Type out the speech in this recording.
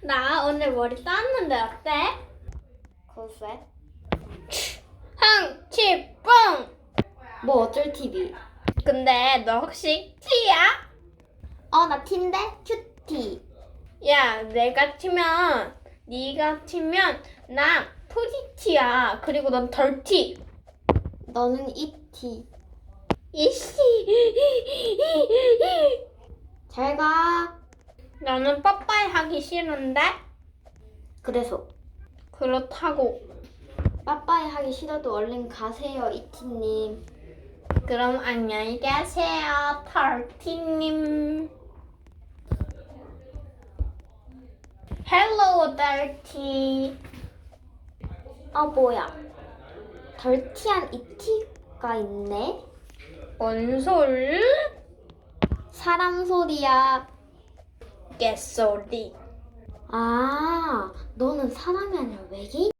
나 오늘 머리 땄는데 어때? 글쎄. 흥 치 뿡! 뭐 어쩔 TV? 근데 너 혹시 T야? 어, 나 T인데? 큐티. 야, 내가 T면 네가 T면 난 토지티야. 그리고 넌 덜티. 너는 ET. 이씨. 잘 가. 나는 빠빠이 하기 싫은데? 그래서 그렇다고. 빠빠이 하기 싫어도 얼른 가세요, 이티님. 그럼 안녕히 계세요, 덜티님. 헬로, 덜티. 아, 뭐야. 덜티한 이티가 있네? 뭔 소리? 사람 소리야. 개소리. 아, 너는 사람이 아니라 외계인